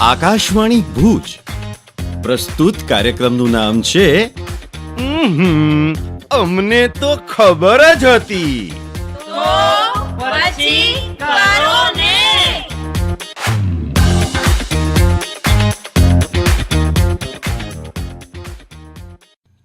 આકાશવાણી ભુજ. પ્રસ્તુત કાર્યક્રમનું નામ છે અમને તો ખબર જ હતી. પછી કરો ને.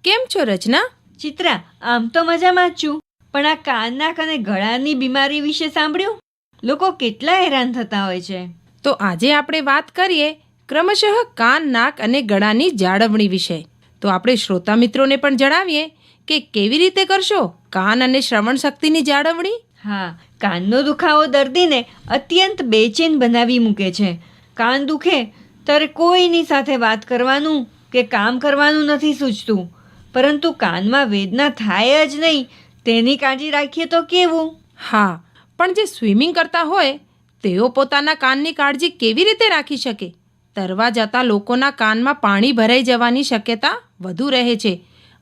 કેમ છો રચના? ચિત્રા આમ તો મજામાં જ છું. પણ આ કાન નાક અને ગળાની બીમારી વિશે સાંભળ્યું? લોકો કેટલા હેરાન થતા હોય છે. તો આજે આપણે વાત કરીએ ક્રમશઃ કાન નાક અને ગળાની જાળવણી વિશે. તો આપણે શ્રોતા મિત્રોને પણ જણાવીએ કે કેવી રીતે કરશો કાન અને શ્રવણ શક્તિની જાળવણી? હા કાનનો દુખાવો દર્દીને અત્યંત બેચેન બનાવી મૂકે છે. કાન દુખે ત્યારે કોઈની સાથે વાત કરવાનું કે કામ કરવાનું નથી સૂચતું. પરંતુ કાનમાં વેદના થાય જ નહીં તેની કાળજી રાખીએ તો કેવું? હા પણ જે સ્વિમિંગ કરતા હોય તેઓ પોતાના કાનની કાળજી કેવી રીતે રાખી શકે? તરવા જતા લોકોના કાનમાં પાણી ભરાઈ જવાની શક્યતા વધુ રહે છે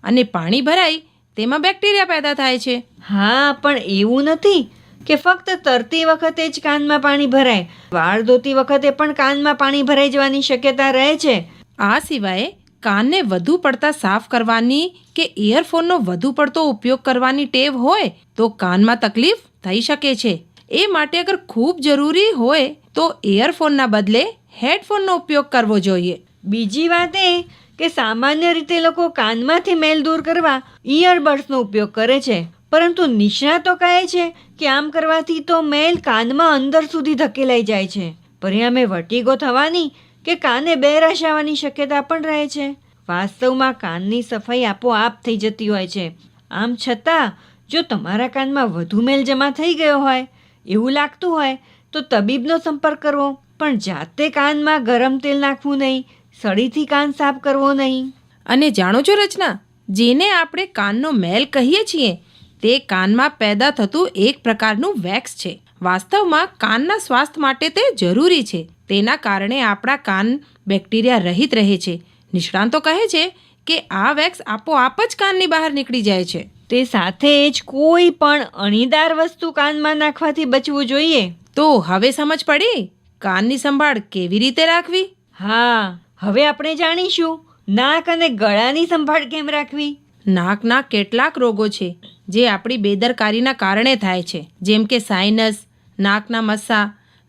અને પાણી ભરાય તેમાં બેક્ટેરિયા પેદા થાય છે. હા પણ એવું નથી કે ફક્ત તરતી વખતે જ કાનમાં પાણી ભરાય. વાળ ધોતી વખતે પણ કાનમાં પાણી ભરાઈ જવાની શક્યતા રહે છે. આ સિવાય કાનને વધુ પડતા સાફ કરવાની કે ઇયરફોનનો વધુ પડતો ઉપયોગ કરવાની ટેવ હોય તો કાનમાં તકલીફ થઈ શકે છે. એ માટે અગર ખૂબ જરૂરી હોય તો ઇયરફોનના બદલે હેડફોનનો ઉપયોગ કરવો જોઈએ. બીજી વાત એ કે સામાન્ય રીતે લોકો કાનમાંથી મેલ દૂર કરવા ઇયરબડ્સનો ઉપયોગ કરે છે. પરંતુ નિષ્ણાતો કહે છે કે આમ કરવાથી તો મેલ કાનમાં અંદર સુધી ધકેલાઈ જાય છે. પરિણામે વટીગો થવાની કે કાને બેરાશ આવવાની શક્યતા પણ રહે છે. વાસ્તવમાં કાનની સફાઈ આપોઆપ થઈ જતી હોય છે. આમ છતાં, જો તમારા કાનમાં વધુ મેલ જમા થઈ ગયો હોય એવું લાગતું હોય તો તબીબનો સંપર્ક કરવો, પણ જાતે કાનમાં ગરમ તેલ નાખવું નહીં સળીથી કાન સાફ કરવો નહીં. અને જાણો છો રચના, જેને આપણે કાનનો મેલ કહીએ છીએ, તે કાનમાં પેદા થતું એક પ્રકારનું વેક્સ છે. વાસ્તવમાં કાનના સ્વાસ્થ્ય માટે તે જરૂરી છે. તેના કારણે આપણા કાન બેક્ટેરિયા રહિત રહે છે. નિષ્ણાંતો કહે છે કે આ વેક્સ આપોઆપ જ કાનની બહાર નીકળી જાય છે. તે સાથે જ કોઈ પણ અણીદાર વસ્તુ કાનમાં નાખવાથી બચવું જોઈએ. તો હવે સમજ પડી? કાનની સંભાળ કેવી રીતે રાખવી? હા હવે આપણે જાણીશું નાક અને ગળાની સંભાળ કેમ રાખવી? નાકના કેટલાક રોગો છે જે આપણી બેદરકારીના કારણે થાય છે જેમ કે સાઇનસ નાકના મસ્સા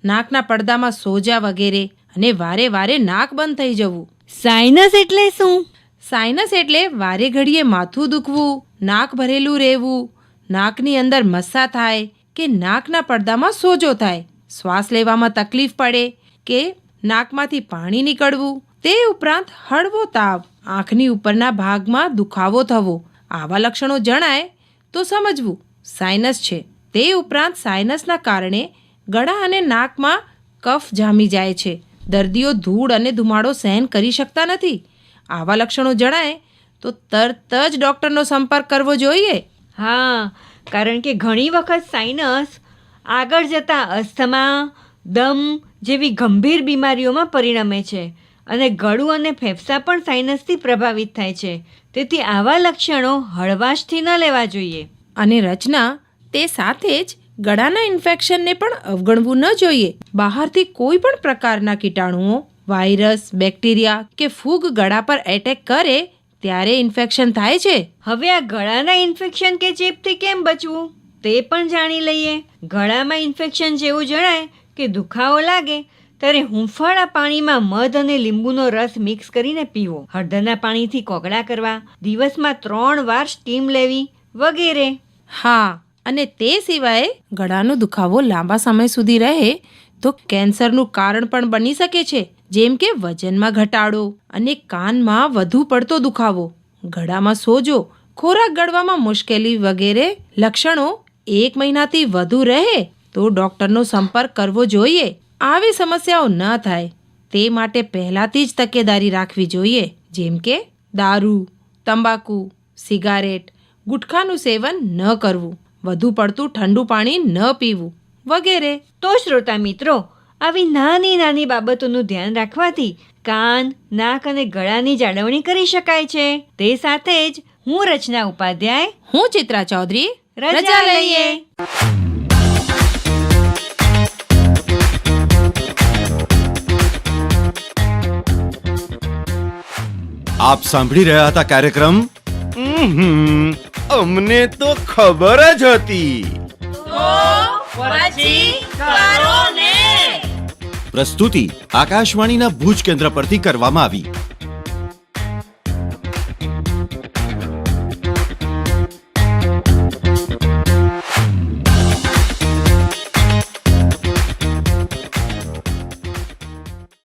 નાકના પડદામાં સોજા વગેરે અને વારે વારે નાક બંધ થઈ જવું. સાઇનસ એટલે શું? સાઇનસ એટલે વારે ઘડીએ માથું દુખવું નાક ભરેલું રહેવું, નાકની અંદર મસ્સા થાય કે નાકના પડદામાં સોજો થાય. શ્વાસ લેવામાં તકલીફ પડે કે નાકમાંથી પાણી નીકળવું, તે ઉપરાંત હળવો તાવ, આંખની ઉપરના ભાગમાં દુખાવો થવો. આવા લક્ષણો જણાય તો સમજવું સાઇનસ છે. તે ઉપરાંત સાઇનસના કારણે ગળા અને નાકમાં કફ જામી જાય છે. દર્દીઓ ધૂળ અને ધુમાડો સહન કરી શકતા નથી. આવા લક્ષણો જણાય તો તરત જ ડૉક્ટરનો સંપર્ક કરવો જોઈએ? હા કારણ કે ઘણી વખત સાઇનસ આગળ જતાં અસ્થમા દમ જેવી ગંભીર બીમારીઓમાં પરિણમે છે અને ગળું અને ફેફસા પણ સાઇનસથી પ્રભાવિત થાય છે. તેથી આવા લક્ષણો હળવાશથી ન લેવા જોઈએ. અને રચના તે સાથે જ ગળાના ઇન્ફેક્શનને પણ અવગણવું ન જોઈએ. બહારથી કોઈ પણ પ્રકારના કીટાણુઓ વાયરસ બેક્ટેરિયા કે ફૂગ ગળા પર એટેક કરે ત્યારે ઇન્ફેક્શન થાય છે? હવે આ ગળાના ઇન્ફેક્શન કે ચેપથી કેમ બચવું? તે પણ જાણી લઈએ. ગળામાં ઇન્ફેક્શન જેવું જણાય કે દુખાવો લાગે, ત્યારે હુંફાળા પાણીમાં મધ અને લીંબુનો રસ મિક્સ કરીને પીવો. હળદરના પાણીથી કોગળા કરવા, દિવસમાં ત્રણ વાર સ્ટીમ લેવી, વગેરે. હા, અને તે સિવાય ગળાનો દુખાવો લાંબા સમય સુધી રહે તો કેન્સરનું કારણ પણ બની શકે છે. જેમ કે વજનમાં ઘટાડો અને કાનમાં વધુ પડતો દુખાવો, ગળામાં સોજો, ખોરાક ગળવામાં મુશ્કેલી વગેરે લક્ષણો એક મહિનાથી વધુ રહે તો ડૉક્ટરનો સંપર્ક કરવો જોઈએ. આવી સમસ્યાઓ ન થાય. તે માટે પહેલાથી જ તકેદારી રાખવી જોઈએ. જેમ કે દારૂ, તંબાકુ, સિગારેટ, ગુટખાનું સેવન ન કરવું, વધુ પડતું ઠંડુ પાણી ન પીવું વગેરે. તો શ્રોતા મિત્રો આવી નાની નાની બાબતોનું ધ્યાન રાખવાથી કાન નાક અને ગળાની જાળવણી કરી શકાય છે. તે સાથે જ હું રચના ઉપાધ્યાય હું ચિત્રા ચૌધરી રજા લઈએ. આપ સાંભળી રહ્યા હતા કાર્યક્રમ? અમને તો ખબર જ હતી. પછી કરો ને પ્રસ્તુતિ આકાશવાણીના ભુજ કેન્દ્ર પરથી કરવામાં આવી.